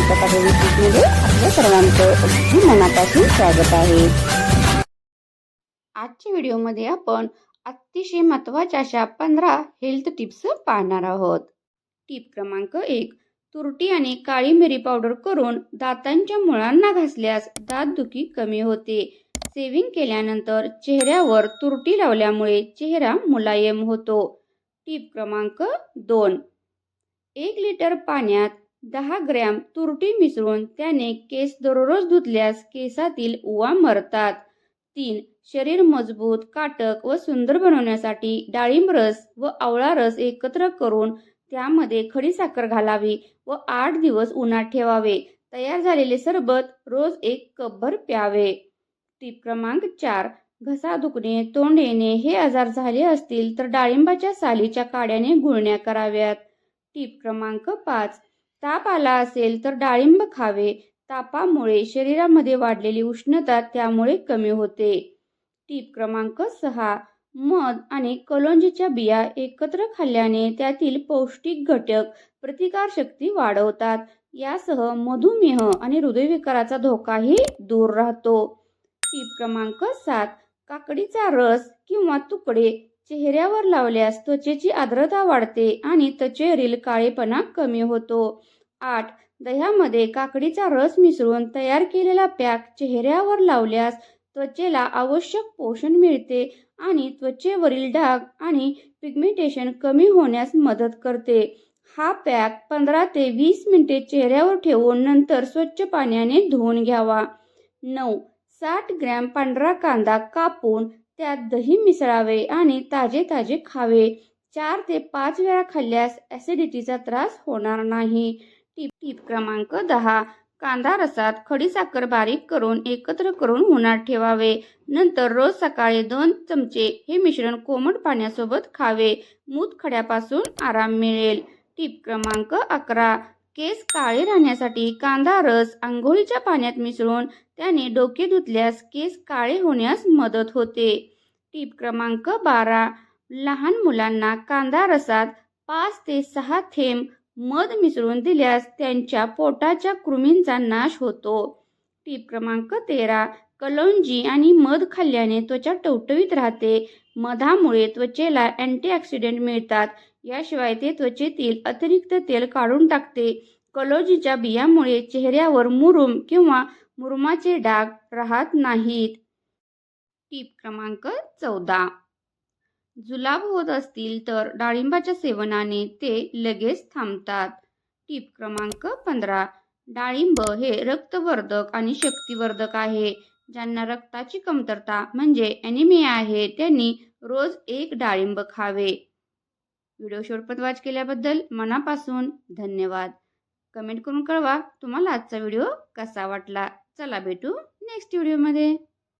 आपल्या सर्वांचं अगदी मनापासून स्वागत आहे आजच्या व्हिडिओमध्ये आपण अतिशय महत्त्वाच्या अशा पंधरा हेल्थ टिप्स पाहणार आहोत. टिप क्रमांक एक तुरटी आणि काळी मिरी पावडर करून दातांच्या मुळांना घासल्यास दातदुखी कमी होते. सेविंग केल्यानंतर चेहऱ्यावर तुरटी लावल्यामुळे चेहरा मुलायम होतो. टिप क्रमांक दोन एक लिटर पाण्यात दहा ग्रॅम तुरटी मिसळून त्याने केस दररोज धुतल्यास केसातील उवा मरतात. तीन शरीर मजबूत काटक व सुंदर बनवण्यासाठी डाळिंब रस व आवळा रस एकत्र करून त्यामध्ये खडी साखर घालावी व आठ दिवस उन्हात ठेवावे. तयार झालेले सरबत रोज एक कपभर प्यावे. टीप क्रमांक चार घसा दुखणे तोंड येणे हे आजार झाले असतील तर डाळिंबाच्या सालीच्या काड्याने गुळण्या कराव्यात. टीप क्रमांक पाच ताप आला असेल तर डाळिंब खावे. तापामुळे शरीरामध्ये वाढलेली उष्णता त्यामुळे कमी होते. टीप क्रमांक सहा. मध आणि कलोंजीच्या बिया एकत्र खाल्ल्याने त्यातील पौष्टिक घटक प्रतिकारशक्ती वाढवतात. यासह मधुमेह आणि हृदयविकाराचा धोकाही दूर राहतो. टीप क्रमांक सात. काकडीचा रस किंवा तुकडे चेहऱ्यावर लावल्यास त्वचेची आर्द्रता वाढते आणि त्वचेवरील काळेपणा कमी होतो. आठ. दह्यामध्ये काकडीचा रस मिसळून तयार केलेला पॅक चेहऱ्यावर लावल्यास त्वचेला आवश्यक पोषण मिळते आणि त्वचेवरील डाग आणि पिगमेंटेशन कमी होण्यास मदत करते. हा पॅक पंधरा ते वीस मिनिटे चेहऱ्यावर ठेवून नंतर स्वच्छ पाण्याने धुवून घ्यावा. नऊ. साठ ग्रॅम पांढरा कांदा कापून त्यात दही मिसळावे आणि ताजे ताजे खावे. चार ते पाच वेळा खाल्ल्यास ॲसिडिटीचा त्रास होणार नाही. टीप टीप क्रमांक दहा. कांदा रसात खडीसाखर बारीक करून एकत्र करून उन्हात ठेवावे. नंतर रोज सकाळी दोन चमचे हे मिश्रण कोमट पाण्यासोबत खावे. मूतखड्यापासून आराम मिळेल. टीप क्रमांक अकरा. केस काळे राहण्यासाठी कांदा रस आंघोळीच्या पाण्यात मिसळून त्याने डोके धुतल्यास केस काळे होण्यास मदत होते. टीप क्रमांक बारा. लहान मुलांना कांदा रसात पाच ते सहा थेंब मध मिसळून दिल्यास त्यांच्या पोटाच्या कृमींचा नाश होतो. टीप क्रमांक तेरा. कलोंजी आणि मध खाल्ल्याने त्वचा टवटवीत राहते. मधामुळे त्वचेला अँटीऑक्सिडेंट मिळतात. याशिवाय ते त्वचेतील अतिरिक्त तेल काढून टाकते. कलोजीच्या बियामुळे चेहऱ्यावर मुरुम किंवा मुरुमाचे डाग राहत नाहीत. टीप क्रमांक चौदा. जुलाब होत असतील तर डाळिंबाच्या सेवनाने ते लगेच थांबतात. टीप क्रमांक पंधरा. डाळिंब हे रक्तवर्धक आणि शक्तिवर्धक आहे. ज्यांना रक्ताची कमतरता म्हणजे ॲनिमिया आहे त्यांनी रोज एक डाळिंब खावे. व्हिडिओ शेवटपर्यंत वाच केल्याबद्दल मनापासून धन्यवाद. कमेंट करून कळवा तुम्हाला आजचा व्हिडिओ कसा वाटला. चला भेटू नेक्स्ट व्हिडिओमध्ये